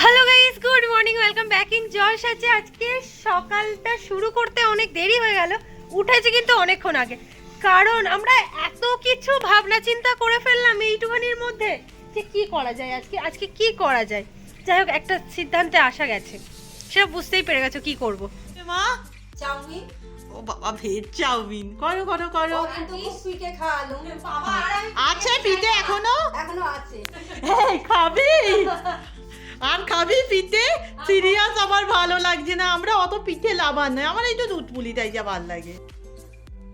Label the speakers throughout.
Speaker 1: Hello guys good morning welcome back in Joy সাথে আজকে সকালটা শুরু করতে অনেক দেরি হয়ে গেল, উঠেছি কিন্তু অনেকক্ষণ আগে। কারণ আমরা এত কিছু ভাবনা চিন্তা করে ফেললাম এইটুখানির মধ্যে যে কি করা যায় আজকে আজকে কি করা যায়। যাই হোক, একটা সিদ্ধান্তে আসা গেছে। সেটা বুঝতেই পেরে গেছো কি করব।
Speaker 2: মা,
Speaker 3: চাউমিন?
Speaker 2: বাবা ভেজ চাউমিন করো করো করো। আছে পিতে এখনও?
Speaker 3: এখনও আছে।
Speaker 2: এই খাবি? আর খাবি পিঠে সিরিয়াস আমার ভালো লাগছে না। আমরা অত পিঠে লাভার নয়। আমার এই তো দুধ পুলিটাই যা ভালো লাগে।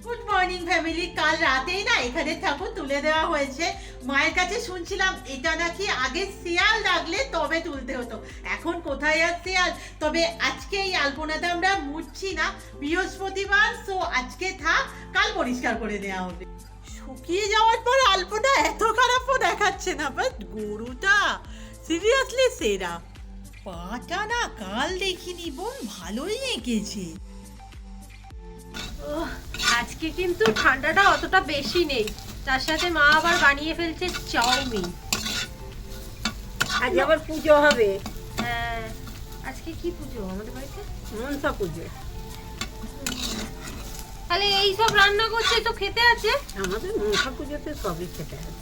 Speaker 2: গুড মর্নিং ফ্যামিলি কাল রাতেই না এখানে ঠাকুর তুলে দেওয়া হয়েছে। মায়ের কাছে শুনছিলাম, এটা নাকি আগে শিয়াল ডাকলে তবে তুলতে হতো। এখন কোথায় আর শিয়াল? তবে আজকে এই আলপনাটা আমরা মুছছি না। বৃহস্পতিবার সো আজকে থাক, কাল পরিষ্কার করে দেওয়া হবে। শুকিয়ে যাওয়ার পর আলপনা এত খারাপও দেখাচ্ছে না বাট গরুটা সিরিয়াসলি সেরা। পাটা না কাল দেখিনি, বোন, ভালোই এঁকেছে।
Speaker 1: আজকে কিন্তু ঠান্ডাটা অতটা বেশি নেই। তার সাথে মা আবার বানিয়ে ফেলছে চাউমিন।
Speaker 3: আজ আবার পুজো হবে।
Speaker 1: হ্যাঁ আজকে কি পুজো আমাদের বাড়িতে?
Speaker 3: মনসা পুজো।
Speaker 1: তাহলে এই সব রান্না করছে তো খেতে আছে?
Speaker 3: আমাদের মনসা পুজোতে সবই খেতে আছে।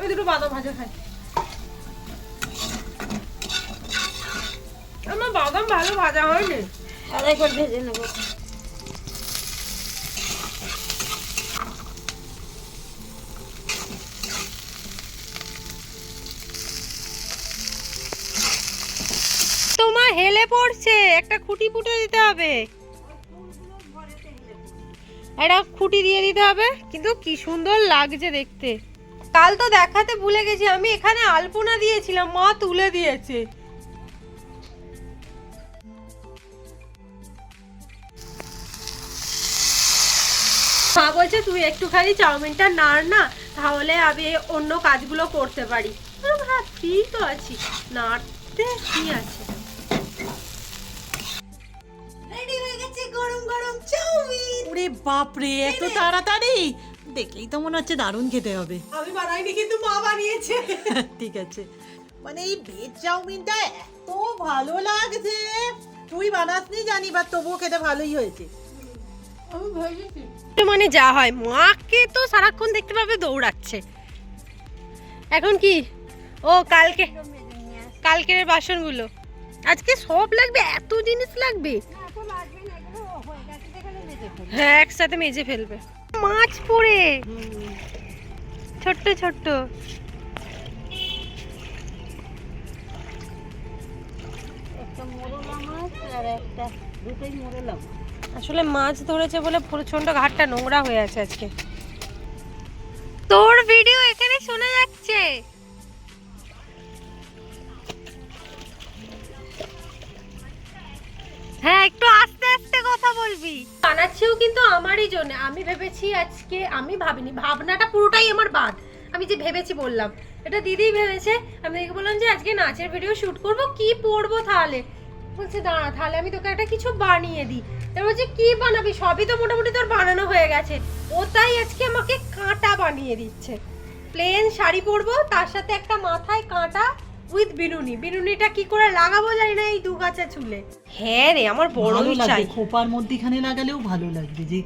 Speaker 1: ওই দুটো বাদাম ভাজা খাই। আমার বাদাম ভালো ভাজা হয়নি।
Speaker 3: আড়াই করে ভেজে নেব
Speaker 1: তোমার হেলে পড়ছে, একটা খুঁটি পুঁটে দিতে হবে। একটা খুঁটি দিয়ে দিতে হবে, কিন্তু কি সুন্দর লাগছে দেখতে। কাল তো দেখাতে ভুলে গেছি, আমি এখানে আলপনা দিয়েছিলাম, মা তুলে দিয়েছে। মা বলছে, তুই একটুখানি চাউমিনটা নাড় না, তাহলে আমি অন্য কাজগুলো করতে পারি। ঠিক তো আছি, নাড়তে কি আছে?
Speaker 3: গরম গরম চাউমিন।
Speaker 2: ওরে বাপরে এত তাড়াতাড়ি? দেখলেই তো মনে হচ্ছে দারুণ খেতে হবে।
Speaker 1: আমি বানাইনি কিন্তু মা বানিয়েছে।
Speaker 2: ঠিক আছে। মানে এই ভেজ চাউমিনটা এত ভালো লাগছে। তুই বানাসনি জানি বা তবুও খেতে ভালোই হয়েছে।
Speaker 1: মানে যা হয় মাকে তো সারাক্ষণ দেখতে পাবে দৌড়াচ্ছে। এখন কি? ও কালকে কালকের বাসনগুলো। আজকে সব লাগবে এত জিনিস লাগবে। হ্যাঁ একসাথে মেজে ফেলবে। মাছ পড়ে। ছোট্ট ছোট্ট। আসলে মাছ ধরেছে বলে প্রচণ্ড ঘাটটা নোংরা হয়ে আছে আজকে। তোর ভিডিও এখানে শোনা যাচ্ছে। হ্যাঁ বানাচ্ছিও কিন্তু আমারই জন্য। আমি ভেবেছি আজকে, আমি ভাবিনি, ভাবনাটা পুরোটাই আমার বাদ। আমি যে ভেবেছি বললাম। এটা দিদি ভেবেছে। আমি দেখে বললাম যে আজকে নাচের ভিডিও শুট করব, কি পরবো তাহলে? বলছে, দাঁড়া, তাহলে আমি তোকে একটা কিছু বানিয়ে দিই। এবার বলছে, কি বানাবি? সবই তো মোটামুটি তোর বানানো হয়ে গেছে। ও তাই আজকে আমাকে কাঁটা বানিয়ে দিচ্ছে। প্লেন শাড়ি পরবো, তার সাথে একটা মাথায় কাঁটা উইথ বিনুনি। বিনুনিটা কি করে লাগাবো জানি না এই দু গাছা চুলে। হ্যাঁ রে আমার বড়
Speaker 2: ভালো
Speaker 1: চাই
Speaker 2: খোপার মধ্যেখানে লাগালেও ভালো লাগবে যে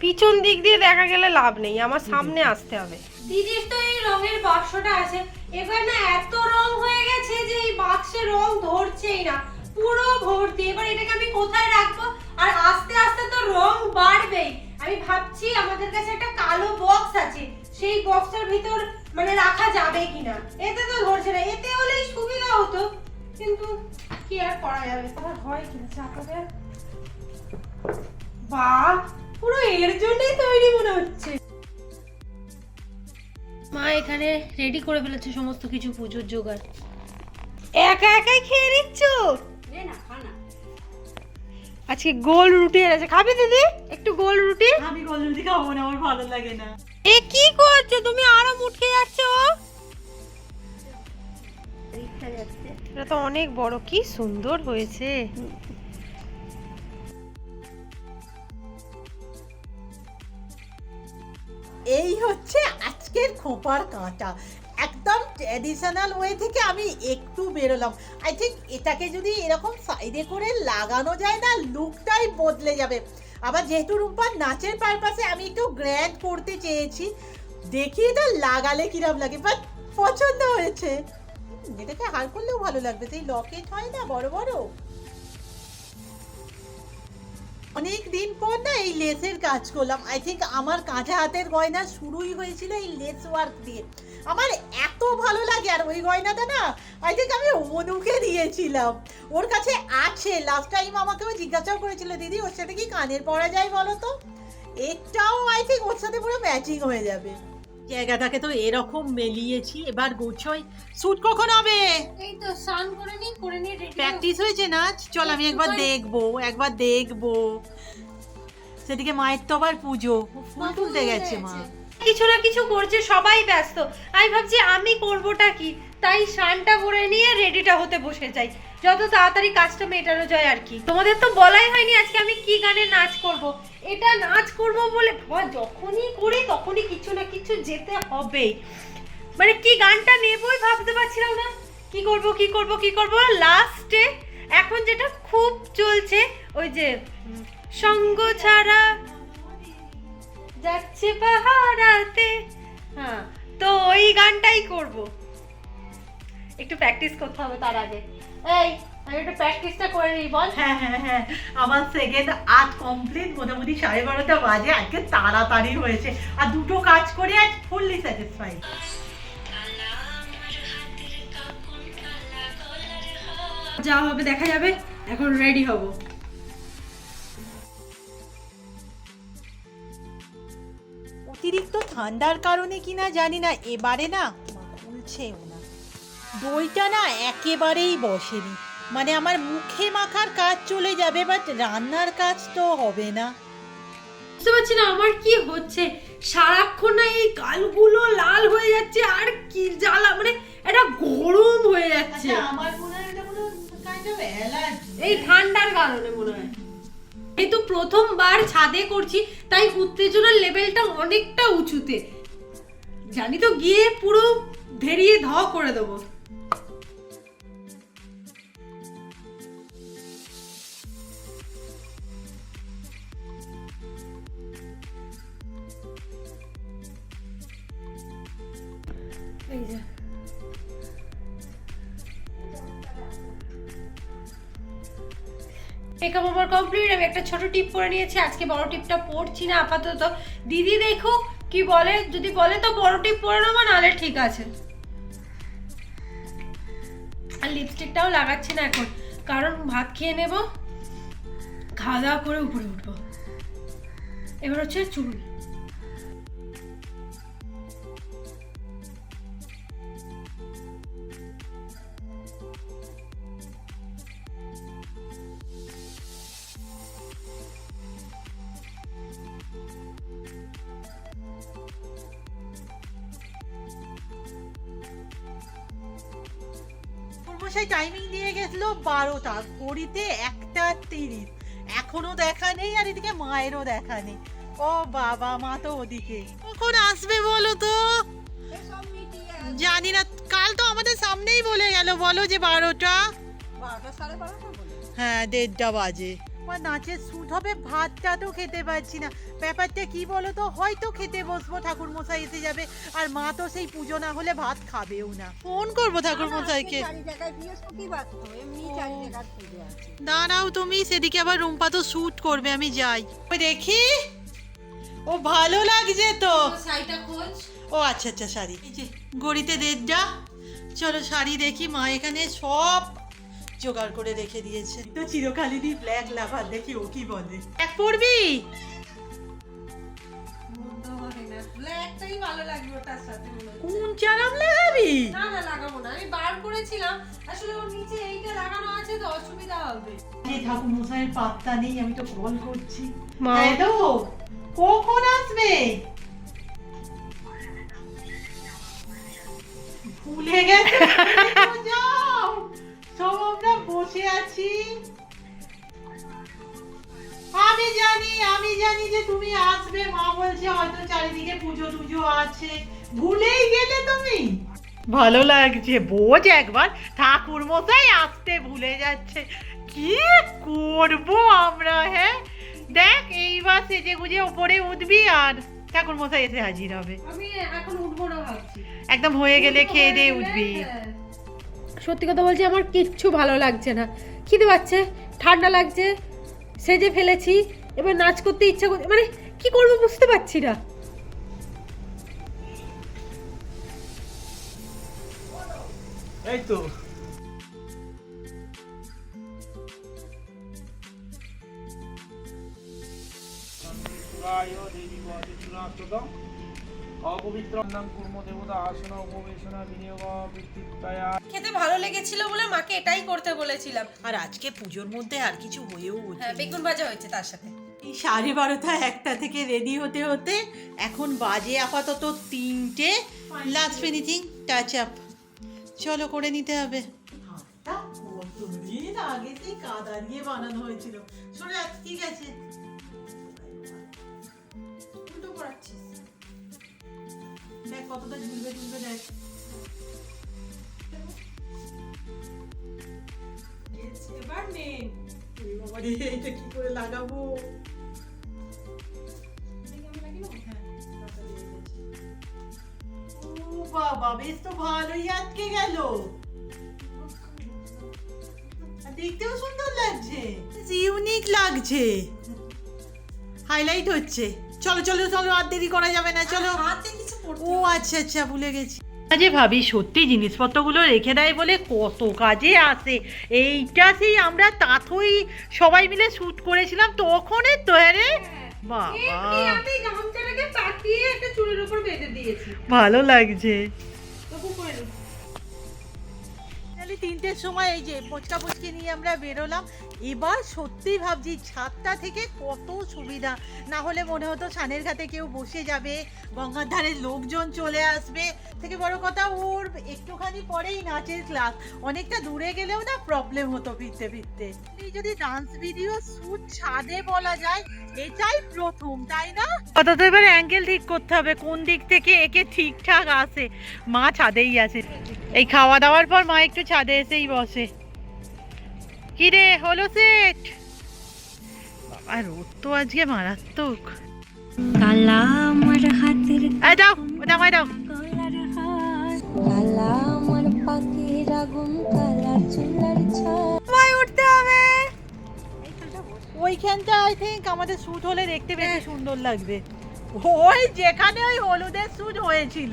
Speaker 1: পিছন দিক দিয়ে দেখা গেলে লাভ নেই আমার সামনে আসতে হবে। দিদির তো এই রঙের বাক্সটা আছে। এবার না এত রং হয়ে গেছে যে এই বাক্সে রং ধরছেই না পুরো ভর্তি। এবার এটাকে আমি কোথায় রাখব? আর আস্তে আস্তে তো রং বাড়বেই। আমি ভাবছি আমাদের কাছে একটা কালো বক্স আছে। সেই বক্সের ভিতর মানে রাখা যাবে কিনা? এতে তো ধরছে না। এতে হলেই সুবিধা হতো। কিন্তু কি আর করা যাবে? তোমার হয় কিনা? চাপাবে বাহ পুরো এর জন্যই তৈরি মনে হচ্ছে। মা এখানে রেডি করে ফেলেছে সমস্ত কিছু পুজোর জোগাড়। একা একাই খেয়ে নিচ্ছ?
Speaker 3: নে না খানা
Speaker 1: আজকে গোল রুটি এনেছে। খাবি দিদি? একটু গোল রুটি?
Speaker 2: আমি গোল রুটি খাব না আমার ভালো লাগে না।
Speaker 1: এ কি করছ? তুমি আরও মুটকে যাচ্ছ? এটা তো অনেক বড় কি সুন্দর হয়েছে।
Speaker 2: এই হচ্ছে আজকের খোপার কাঁটা একদম ট্র্যাডিশনাল ওয়ে থেকে আমি একটু বেরোলাম। আই থিঙ্ক এটাকে যদি এরকম সাইডে করে লাগানো যায় না লুকটাই বদলে যাবে। আবার যেহেতু রুম্পার নাচের পারপাসে আমি একটু গ্র্যান্ড করতে চেয়েছি দেখি এটা লাগালে কিরম লাগে বাট পছন্দ হয়েছে। এটাকে হার করলেও ভালো লাগবে, সেই লকেট হয় না, বড় বড়? অনেক দিন পর না এই লেসের কাজ করলাম। আই থিঙ্ক আমার কাঁচা হাতের গয়না শুরুই হয়েছিল এই লেস ওয়ার্ক দিয়ে। আমার এত ভালো লাগে, আর ওই গয়নাটা না আই থিঙ্ক আমি অনুকে দিয়েছিলাম। ওর কাছে আছে। লাস্ট টাইম আমাকে আমাকেও জিজ্ঞাসাও করেছিল, দিদি, ওর সাথে কি কানের পরা যায় বলো তো? এটাও আই থিঙ্ক ওর সাথে পুরো ম্যাচিং হয়ে যাবে। জায়গাটাকে তো এরকম মেলিয়েছি। এবার গোছই স্যুট কখন হবে?
Speaker 1: এই তো স্নান করে নি করে নি রেডি
Speaker 2: প্র্যাকটিস হয়েছে নাচ চল আমি একবার
Speaker 1: দেখব
Speaker 2: দেখব একবার দেখব। সেদিকে মায়ের তো আবার পুজো। ফুল তুলতে গেছে মা।
Speaker 1: কিছু না কিছু করছে, সবাই ব্যস্ত। আমি ভাবছি, আমি করবোটা কি? তাই স্নানটা করে নিয়ে রেডিটা হতে বসে যাই। যত তাড়াতাড়ি কাজটা মেটানো যায় আর কি। তোমাদের তো বলাই হয়নি আজকে আমি কি গানে নাচ করব। এটা নাচ করব বলে বাবা, যখনই করি তখনই কিছু না কিছু যেতে হবে। মানে কি গানটা নেবই ভাবতে পারছিলাম না। কি করব কি করব কি করব? লাস্টে এখন যেটা খুব চলছে, ওই যে সঙ্গ ছাড়া যাচ্ছে পাহাড়াতে হ্যাঁ তো ওই গানটাই করব। একটু প্র্যাকটিস করতে হবে তার আগে। এই, আমি একটু প্র্যাকটিসটা করে নিই, বল।
Speaker 2: হ্যাঁ হ্যাঁ হ্যাঁ আমার সেকেন্ড আজ কমপ্লিট মোটামুটি সাড়ে বারোটা বাজে, আজকে তাড়াতাড়ি হয়েছে। আর দুটো কাজ করে আজ ফুললি স্যাটিসফাইড
Speaker 1: যা হবে দেখা যাবে, এখন রেডি হব।
Speaker 2: অতিরিক্ত ঠান্ডার কারণে কিনা জানি না এবারে না খুলছেও না দইটা না একেবারেই বসেনি। মানে আমার মুখে মাখার কাজ চলে যাবে বাট রান্নার কাজ তো হবে না।
Speaker 1: বুঝতে পারছি না আমার কি হচ্ছে? সারাক্ষণ না এই গালগুলো লাল হয়ে যাচ্ছে আর কি জ্বালা মানে এটা গরম হয়ে যাচ্ছে।
Speaker 2: আমার মনে হয় এটা কোনো কাইন্ড অফ অ্যালার্জি
Speaker 1: এই ঠান্ডার কারণে মনে হয়। এই তো প্রথমবার ছাদে করছি, তাই উত্তেজনার লেভেলটা অনেকটা উঁচুতে। জানি তো গিয়ে পুরো ধেরিয়ে ধ করে দেবো। এই যে। মেকআপ আমার কমপ্লিট আমি একটা ছোট টিপ পরে নিয়েছি, আজকে বড় টিপটা পড়ছি না, আপাতত। দিদি, দেখো, কি বলে, যদি বলে তো বড় টিপ পরে নেব, নাহলে ঠিক আছে। আর লিপস্টিকটাও লাগাচ্ছি না এখন, কারণ ভাত খেয়ে নেব খাওয়া দাওয়া করে উপরে উঠবো। এবার হচ্ছে চুল।
Speaker 2: মশাই টাইমিং দিয়ে গেছিল বারোটা ঘড়িতে একটা তিরিশ। এখনও দেখা নেই আর এদিকে মায়েরও দেখা নেই। ও বাবা মা তো ওদিকে। কখন আসবে বলো তো? জানি না কাল তো আমাদের সামনেই বলে গেল বলো যে বারোটা। হ্যাঁ দেড়টা বাজে। আমার নাচের সুদ হবে ভাতটা তো খেতে পারছি না। ব্যাপারটা কি বলো তো হয়তো খেতে বসবো ঠাকুর মশাই এসে যাবে। আর মা তো সেই পুজো না হলে ভাত খাবেও না। ফোন করব ঠাকুর মশাইকে দাঁড়াও তুমি সেদিকে আবার রুম্পা তো শ্যুট করবে আমি যাই। দেখি ও ভালো লাগছে তো। ও আচ্ছা আচ্ছা শাড়ি। গড়িতে দেড়টা চলো শাড়ি দেখি মা এখানে সব জোগাড় করে রেখে দিয়েছে। তো চিরকালিনী ব্ল্যাক লাভার দেখি ও কি বলে? এক পড়বি
Speaker 1: ব্ল্যাকটাই ভালো লাগবে ওটার সাথে।
Speaker 2: কোন চারাম লাগাবি
Speaker 1: না না লাগাবো না। আমি বার করেছিলাম। আসলে ওর নিচে এইটা লাগানো আছে তো অসুবিধা হবে।
Speaker 2: যে ঠাকুর মশাইয়ের পাত্তা নেই আমি তো কল করছি।
Speaker 1: মা।
Speaker 2: কখন আসবে? ভুলে গেছে যাও? সব আমরা বসে আছি। আমি জানি আমি জানি যে তুমি আসবে। মা বলছে হয়তো চারিদিকে পুজো টুজো আছে। ভুলেই গেলে তুমি। ভালো লাগছে। বোঝ একবার ঠাকুর মশাই আসতে ভুলে যাচ্ছে। কি করব আমরা হ্যাঁ? দেখ এইবার সেজে গুজে ওপরে উঠবি আর ঠাকুর মশাই এসে হাজির হবে।
Speaker 1: আমি এখন উঠবো না ভাবছি।
Speaker 2: একদম হয়ে গেলে খেয়ে দিয়ে উঠবি।
Speaker 1: হ্যাঁ। সত্যি কথা বলছি আমার কিচ্ছু ভালো লাগছে না। খিদে পাচ্ছে ঠান্ডা লাগছে সেজে ফেলেছি এবার নাচ করতে ইচ্ছা করছে মানে কি করব বুঝতে পারছি না।
Speaker 4: এই তো। দেবী অপবিত্র নাম কুর্ম দেবতা আসন উপবেশনা বিনিয়োগ বৃত্তিত্বয়া
Speaker 1: খেতে ভালো লেগেছিল বলে মাকে এটাই করতে বলেছিলাম।
Speaker 2: আর আজকে পুজোর মধ্যে আর কিছু হয়েও
Speaker 1: হ্যাঁ বেগুন ভাজা হয়েছে তার সাথে।
Speaker 2: এই সাড়ে বারোটা একটা থেকে রেডি হতে হতে এখন বাজে আপাতত তিনটে। লাস্ট ফিনিশিং টাচ আপ চলো করে নিতে হবে। কতদিন আগে সেই কাদা দিয়ে বানানো হয়েছিল। সরে ঠিক আছে। দেখ কতটা ঝুলবে ঝুলবে দেখ।
Speaker 1: এবার নে
Speaker 2: এই বাবারে, এটা কি করে লাগাবো? বাবা বেশ তো ভালোই আটকে গেল। দেখতেও সুন্দর লাগছে। ইউনিক লাগছে। হাইলাইট হচ্ছে। চলো চলো চলো আর দেরি করা যাবে না চলো।
Speaker 1: হাতে
Speaker 2: ও আচ্ছা আচ্ছা ভুলে গেছি। কাজে ভাবি সত্যি জিনিসপত্রগুলো রেখে দেয় বলে কত কাজে আসে। এইটা সেই আমরা তাথই সবাই মিলে শ্যুট করেছিলাম তখনের তো হ্যাঁ রে? বাবা। ভালো
Speaker 1: গামছাটাকে
Speaker 2: তাহলে তিনটের সময় এই যে পচকা পচকে নিয়ে আমরা বেরোলাম। এবার সত্যি ভাবছি, ছাদটা থেকে কত সুবিধা। না হলে মনে হতো সানের ঘাটে কেউ বসে যাবে গঙ্গার ধারে লোকজন চলে আসবে। থেকে বড় কথা, ওর একটুখানি পরেই নাচের ক্লাস অনেকটা দূরে গেলেও না প্রবলেম হতো ফিরতে ফিরতে। এই যদি ডান্স ভিডিও শুট ছাদে বলা যায়, এটাই প্রথম, তাই না? অত এবার অ্যাঙ্গেল ঠিক করতে হবে, কোন দিক থেকে একে ঠিকঠাক আসে। মা ছাদেই আছে। এই খাওয়া দাওয়ার পর মা একটু ছাদে এসেই বসে। কি রে হলো সেট? বাবা রোদ তো আজকে মারাত্মক।
Speaker 3: কালা আমার হাতের
Speaker 2: দাও ওটা আমায় দাও।
Speaker 3: কালা আমার পাখির আগুন কালা চুলার ছাপ
Speaker 2: উঠতে হবে। ওইখানটা আই থিঙ্ক আমাদের শুট হলে দেখতে বেশি সুন্দর লাগবে। ওই যেখানে ওই হলুদের শুট হয়েছিল।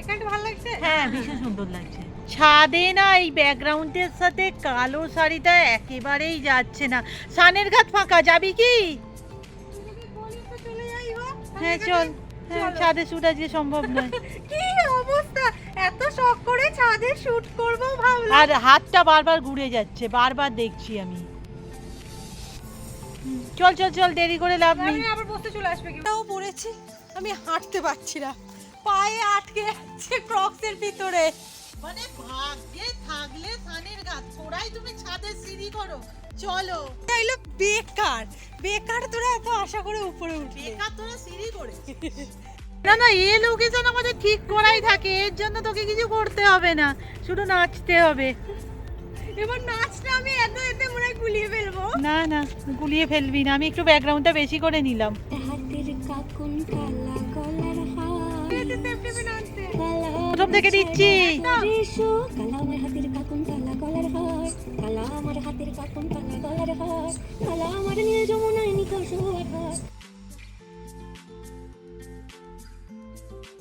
Speaker 1: এখানটা ভালো লাগছে?
Speaker 2: হ্যাঁ ভীষণ সুন্দর লাগছে। ছাদে না এই ব্যাকগ্রাউন্ডের সাথে কালো শাড়িটা একেবারেই যাচ্ছে না। সানের ঘাট ফাঁকা যাবি কি? হ্যাঁ চল। হ্যাঁ, ছাদে শুট আজকে সম্ভব নয়।
Speaker 1: কি অবস্থা? এত শখ করে ছাদে শুট করব ভাবলাম।
Speaker 2: আর হাতটা বারবার ঘুরে যাচ্ছে বারবার দেখছি আমি। চল চল চল দেরি করে লাভ নেই।
Speaker 1: আমি আবার বসতে চলে আসবে কি
Speaker 2: তাও পড়েছি? আমি হাঁটতে পারছি না। পায়ে আটকে যাচ্ছে ক্রক্সের ভিতরে। মানে ভাগ্যে থাকলে সানের গাছ তোরাই তুমি ছাদের সিঁড়ি করো। চলো।
Speaker 1: তাইলে বেকার। বেকার তোরা এত আশা করে উপরে উঠলি।
Speaker 2: বেকার তোরা সিঁড়ি করে। না না এ লোকেশন আমাদের ঠিক করাই থাকে। এর জন্য তোকে কিছু করতে হবে না। শুধু নাচতে হবে।
Speaker 1: এবার নাচটা আমি এত এতে মনে হয় গুলিয়ে ফেলব।
Speaker 2: না না গুলিয়ে ফেলবি না। আমি একটু ব্যাকগ্রাউন্ডটা বেশি করে নিলাম।
Speaker 3: হাতের কাকুন কালা গলার হার।
Speaker 2: প্রথম থেকে দিচ্ছি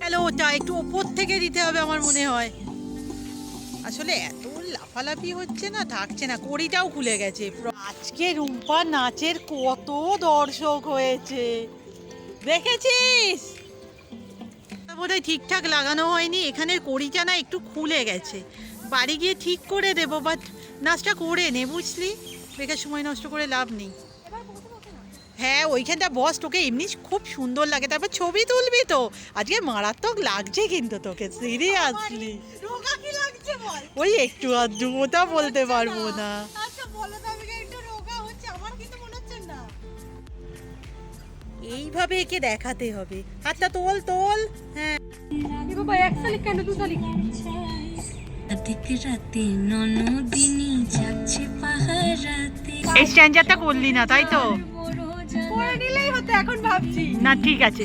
Speaker 2: হ্যালো ওটা একটু ওপর থেকে দিতে হবে আমার মনে হয়। আসলে এত লাফালাফি হচ্ছে না থাকছে না কড়িটাও খুলে গেছে। আজকে রুম্পা নাচের কত দর্শক হয়েছে। দেখেছিস? বোধহয় ঠিকঠাক লাগানো হয়নি। এখানের কড়িটা না একটু খুলে গেছে। বাড়ি গিয়ে ঠিক করে দেবো বাট নাচটা করে নে বুঝলি? বেকার সময় নষ্ট করে লাভ নেই। হ্যাঁ ওইখানটা বস তোকে এমনি খুব সুন্দর লাগে। তারপর ছবি তুলবি তো। আজকে মারাত্মক লাগছে কিন্তু তোকে সিরিয়াসলি। ওই একটু আধটু ওটা বলতে পারব না। এইভাবে একে দেখাতে হবে। হাতটা তোল তোল। হ্যাঁ।
Speaker 1: বাবা এক শালিক কেন দু শালিক?
Speaker 3: রাতেক রাতে ননদিনী যাচ্ছে পাহারাতে।
Speaker 2: এই স্ট্যান্ডারটা করলি না তাই তো?
Speaker 1: করে নিলেই হতো এখন ভাবছি।
Speaker 2: না ঠিক আছে।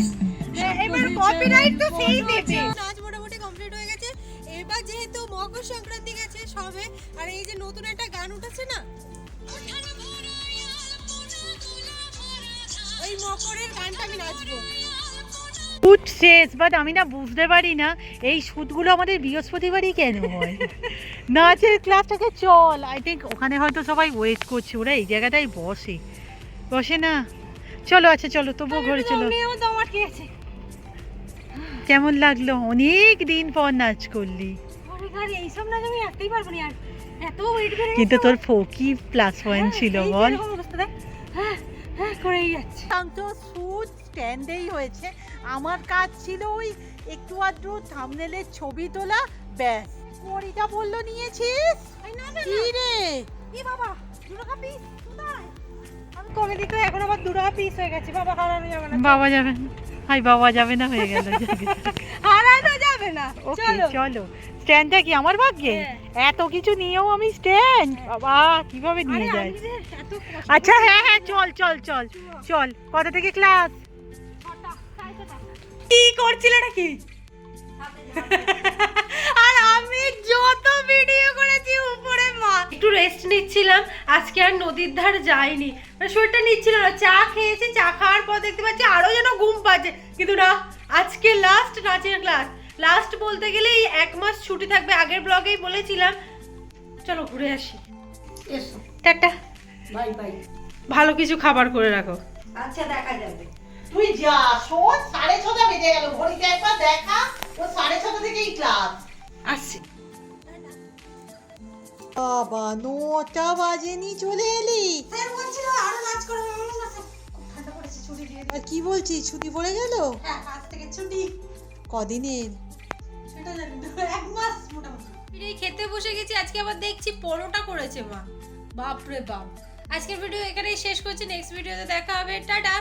Speaker 1: এবার কপিরাইট তো সেই দেবে। নাচ মোটামুটি কমপ্লিট হয়ে গেছে এবার যেহেতু মকর সংক্রান্তি গেছে সবে আর এই যে নতুন একটা গান উঠেছে না ওই মকরের গানটা আমি নাচবো।
Speaker 2: শেষ বাট আমি না বুঝতে পারি না এই সুদগুলো আমাদের বৃহস্পতিবারই কেন হয়? নাচের ক্লাসটাকে চল। আই থিঙ্ক ওখানে হয়তো সবাই ওয়েট করছে ওরা এই জায়গাটাই বসে। বসে না? চলো আচ্ছা চলো তবুও ঘরে চলো। কেমন লাগল? অনেক দিন পর নাচ করলি।
Speaker 1: এইসব নাচ আমি আটতেই পারব না আর এত ওয়েট বেড়ে
Speaker 2: কিন্তু তোর ফোকি প্লাস পয়েন্ট ছিল বল।
Speaker 1: করেই যাচ্ছে।
Speaker 2: তো সুদ স্ট্যান্ডেই হয়েছে। আমার কাজ ছিল ওই একটু আধটু থামনেলের ছবি তোলা ব্যাস। কড়িটা বলল নিয়েছিস? কি রে?
Speaker 1: বাবা দু টাকা কোথায়? আমি কবে এখন আবার দু টাকা পিস হয়ে গেছে বাবা হারানো যাবে না।
Speaker 2: বাবা যাবে হাই বাবা যাবে না হয়ে গেল।
Speaker 1: হারানো যাবে না।
Speaker 2: ওকে
Speaker 1: চলো।
Speaker 2: চলো। স্ট্যান্ডটা কি আমার ভাগ্যে?
Speaker 1: হ্যাঁ।
Speaker 2: এত কিছু নিয়েও আমি স্ট্যান্ড বাবা কীভাবে নিয়ে যাই আচ্ছা হ্যাঁ হ্যাঁ চল চল চল চল। কটা থেকে ক্লাস
Speaker 1: কি করছিলে নাকি? যত ভিডিও করেছি উপরে মা। একটু রেস্ট নিচ্ছিলাম আজকে আর নদীর ধার যাইনি। মানে শরীরটা নিচ্ছিল না চা খেয়েছি চা খাওয়ার পর দেখতে পাচ্ছি আরও যেন ঘুম পাচ্ছে। কিন্তু না আজকে লাস্ট নাচের ক্লাস লাস্ট বলতে গেলে এই এক মাস ছুটি থাকবে আগের ব্লগেই বলেছিলাম। চলো ঘুরে আসি। টাটা।
Speaker 5: Bye bye.
Speaker 1: ভালো কিছু খাবার করে রাখো।
Speaker 5: আচ্ছা দেখা যাবে।
Speaker 2: তুই যা শোন সাড়ে ছটা বেজে গেল। ঘড়িতে একবার দেখা ও সাড়ে ছটা থেকেই ক্লাস
Speaker 1: আসছি।
Speaker 2: বাবা নটা বাজেনি চলে এলি?
Speaker 1: স্যার বলছিল আরও নাচ করে ঠান্ডা পড়েছে ছুটি দিয়ে
Speaker 2: আর কি বলছিস ছুটি পড়ে গেল?
Speaker 1: হ্যাঁ আজ থেকে ছুটি।
Speaker 2: কদিনের?
Speaker 1: সেটা জানি না এক মাস মোটামুটি।
Speaker 6: এই খেতে বসে গেছি আজকে আবার দেখছি পরোটা করেছে মা। বাপ রে বাপ। আজকের ভিডিও এখানেই শেষ করছি নেক্সট ভিডিওতে দেখা হবে। টাটা!